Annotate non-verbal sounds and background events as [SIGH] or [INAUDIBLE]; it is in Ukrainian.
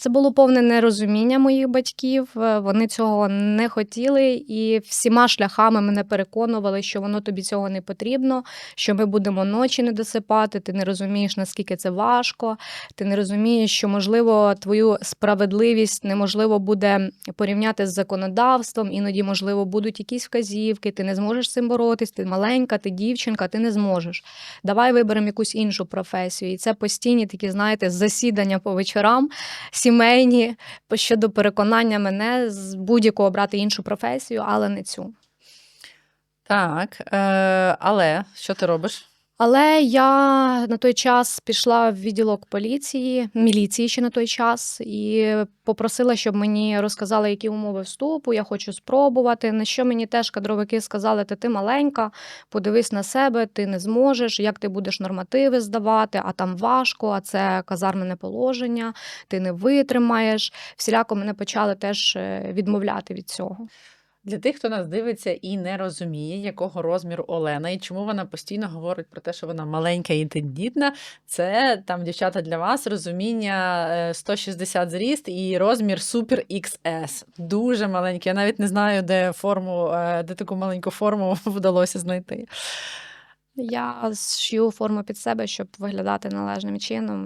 Це було повне нерозуміння моїх батьків. е, Вони цього не хотіли і всіма шляхами мене переконували, що воно тобі цього не потрібно, що ми будемо ночі не досипати. Ти не розумієш, наскільки це важко. Ти не розумієш, що можливо твою справедливість неможливо буде порівняти з законодавством. Іноді, можливо, будуть якісь вказівки. Ти не зможеш з цим боротись. Ти маленька, ти дівчинка, ти не зможеш. Давай виберемо якусь іншу професію. І це постійні такі, знаєте, засідання по вечорам сімейні щодо переконання мене з будь-якого брати іншу професію, але не цю. Так, е, але що ти робиш? Але я на той час пішла в відділок поліції, міліції ще на той час, і попросила, щоб мені розказали, які умови вступу. Я хочу спробувати. На що мені теж кадровики сказали: ти, ти маленька, подивись на себе, ти не зможеш, як ти будеш нормативи здавати, а там важко, а це казармене положення, ти не витримаєш. Всіляко мене почали теж е, відмовляти від цього. Для тих, хто нас дивиться і не розуміє, якого розміру Олена і чому вона постійно говорить про те, що вона маленька і тендітна, це там, дівчата, для вас розуміння е, 160 зріст і розмір Super XS. Дуже маленький. Я навіть не знаю, де форму, е, де таку маленьку форму [LAUGHS] вдалося знайти. Я зшию форму під себе, щоб виглядати належним чином.